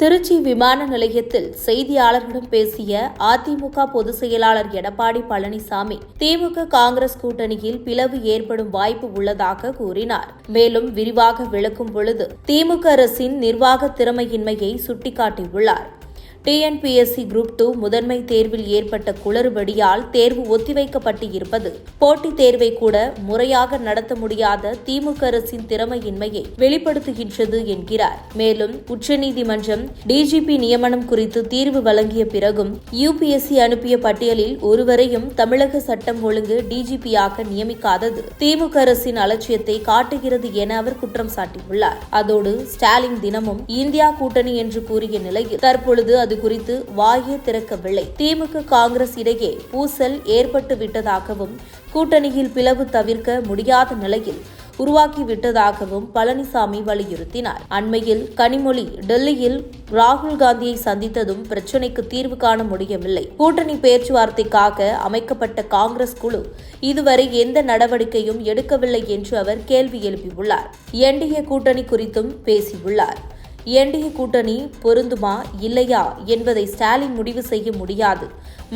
திருச்சி விமான நிலையத்தில் செய்தியாளர்களிடம் பேசிய அதிமுக பொதுச் செயலாளர் எடப்பாடி பழனிசாமி திமுக காங்கிரஸ் கூட்டணியில் பிளவு ஏற்படும் வாய்ப்பு உள்ளதாக கூறினார். மேலும் விரிவாக விளக்கும் பொழுது திமுக அரசின் நிர்வாக திறமையின்மையை சுட்டிக்காட்டியுள்ளார். டிஎன்பிஎஸ்சி குரூப் டூ முதன்மை தேர்வில் ஏற்பட்ட குளறுபடியால் தேர்வு ஒத்திவைக்கப்பட்டு இருப்பது போட்டித் தேர்வை கூட முறையாக நடத்த முடியாத திமுக அரசின் திறமையின்மையை வெளிப்படுத்துகின்றது என்கிறார். மேலும் உச்சநீதிமன்றம் டிஜிபி நியமனம் குறித்து தீர்வு வழங்கிய பிறகும் யுபிஎஸ்சி அனுப்பிய பட்டியலில் ஒருவரையும் தமிழக சட்டம் ஒழுங்கு டிஜிபியாக நியமிக்காதது திமுக அரசின் அலட்சியத்தை காட்டுகிறது என அவர் குற்றம் சாட்டியுள்ளார். அதோடு ஸ்டாலின் தினமும் இந்தியா கூட்டணி என்று கூறிய நிலையில் தற்பொழுது அது குறித்து வாயே திறக்கவில்லை. திமுக காங்கிரஸ் இடையே பூசல் ஏற்பட்டு விட்டதாகவும் கூட்டணியில் பிளவு தவிர்க்க முடியாத நிலையில் உருவாக்கிவிட்டதாகவும் பழனிசாமி வலியுறுத்தினார். அண்மையில் கனிமொழி டெல்லியில் ராகுல் காந்தியை சந்தித்ததும் பிரச்சினைக்கு தீர்வு காண முடியவில்லை. கூட்டணி பேச்சுவார்த்தைக்காக அமைக்கப்பட்ட காங்கிரஸ் குழு இதுவரை எந்த நடவடிக்கையும் எடுக்கவில்லை என்று அவர் கேள்வி எழுப்பியுள்ளார். என்டிஏ கூட்டணி குறித்தும் பேசியுள்ளார். என்டிஏ கூட்டணி பொருந்துமா இல்லையா என்பதை ஸ்டாலின் முடிவு செய்ய முடியாது.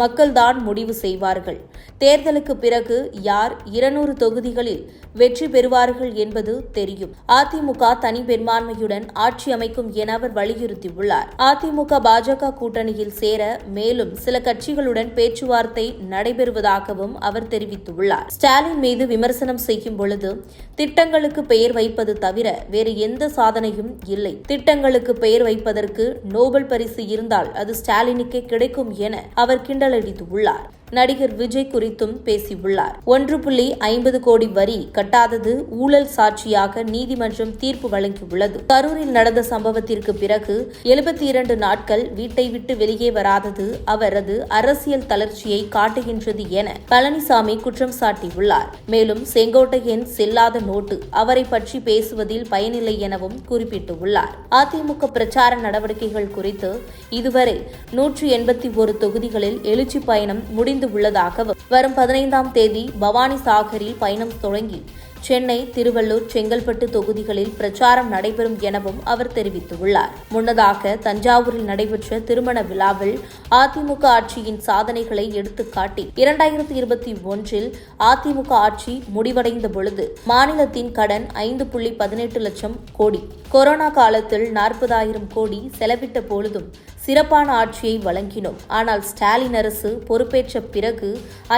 மக்கள்தான் முடிவு செய்வார்கள். தேர்தலுக்கு பிறகு யார் இருநூறு தொகுதிகளில் வெற்றி பெறுவார்கள் என்பது தெரியும். அதிமுக தனி பெரும்பான்மையுடன் ஆட்சி அமைக்கும் என அவர் வலியுறுத்தியுள்ளார். அதிமுக பாஜக கூட்டணியில் சேர மேலும் சில கட்சிகளுடன் பேச்சுவார்த்தை நடைபெறுவதாகவும் அவர் தெரிவித்துள்ளார். ஸ்டாலின் மீது விமர்சனம் செய்யும் பொழுது திட்டங்களுக்கு பெயர் வைப்பது தவிர வேறு எந்த சாதனையும் இல்லை. திட்டங்களுக்கு பெயர் வைப்பதற்கு நோபல் பரிசு இருந்தால் அது ஸ்டாலினுக்கே கிடைக்கும் என அவர் கிண்டலடித்துள்ளார் நடிகர் விஜய் குறித்தும் பேசியுள்ளார். ஒன்று புள்ளி ஐம்பது கோடி வரி கட்டாதது ஊழல் சாட்சியாக நீதிமன்றம் தீர்ப்பு வழங்கியுள்ளது. கரூரில் நடந்த சம்பவத்திற்கு பிறகு எழுபத்தி இரண்டு நாட்கள் வீட்டை விட்டு வெளியே வராதது அவரது அரசியல் தளர்ச்சியை காட்டுகின்றது என பழனிசாமி குற்றம் சாட்டியுள்ளார். மேலும் செங்கோட்டையன் செல்லாத நோட்டு அவரை பற்றி பேசுவதில் பயனில்லை எனவும் குறிப்பிட்டுள்ளார். அதிமுக பிரச்சார நடவடிக்கைகள் குறித்து இதுவரை நூற்றி எண்பத்தி ஒரு தொகுதிகளில் எழுச்சி பயணம் முடிந்து முடிந்து உள்ளதாகவும் வரும் பதினைந்தாம் தேதி பவானி சாகரில் பயணம் தொடங்கி சென்னை திருவள்ளூர் செங்கல்பட்டு தொகுதிகளில் பிரச்சாரம் நடைபெறும் எனவும் அவர் தெரிவித்துள்ளார். முன்னதாக தஞ்சாவூரில் நடைபெற்ற திருமண விழாவில் அதிமுக ஆட்சியின் சாதனைகளை எடுத்துக்காட்டி இரண்டாயிரத்தி இருபத்தி ஒன்றில் அதிமுக ஆட்சி முடிவடைந்த பொழுது மாநிலத்தின் கடன் ஐந்து புள்ளி பதினெட்டு லட்சம் கோடி கொரோனா காலத்தில் நாற்பதாயிரம் கோடி செலவிட்ட பொழுதும் சிறப்பான ஆட்சியை வழங்கினோம். ஆனால் ஸ்டாலின் அரசு பொறுப்பேற்ற பிறகு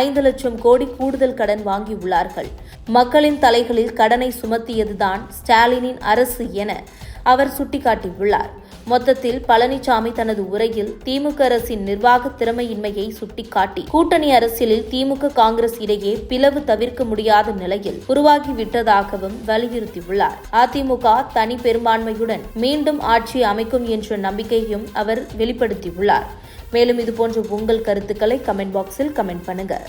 ஐந்து லட்சம் கோடி கூடுதல் கடன் வாங்கியுள்ளார்கள். மக்களின் தலைகளில் கடனை சுமத்தியதுதான் ஸ்டாலினின் அரசு என அவர் சுட்டிக்காட்டியுள்ளார். மொத்தத்தில் பழனிசாமி தனது உரையில் திமுக அரசின் நிர்வாக திறமையின்மையை சுட்டிக்காட்டி கூட்டணி அரசியலில் திமுக காங்கிரஸ் இடையே பிளவு தவிர்க்க முடியாத நிலையில் உருவாகிவிட்டதாகவும் வலியுறுத்தியுள்ளார். அதிமுக தனி பெரும்பான்மையுடன் மீண்டும் ஆட்சி அமைக்கும் என்ற நம்பிக்கையும் அவர் வெளிப்படுத்தியுள்ளார். மேலும் இதுபோன்ற உங்கள் கருத்துக்களை கமெண்ட் பாக்ஸில் கமெண்ட் பண்ணுங்கள்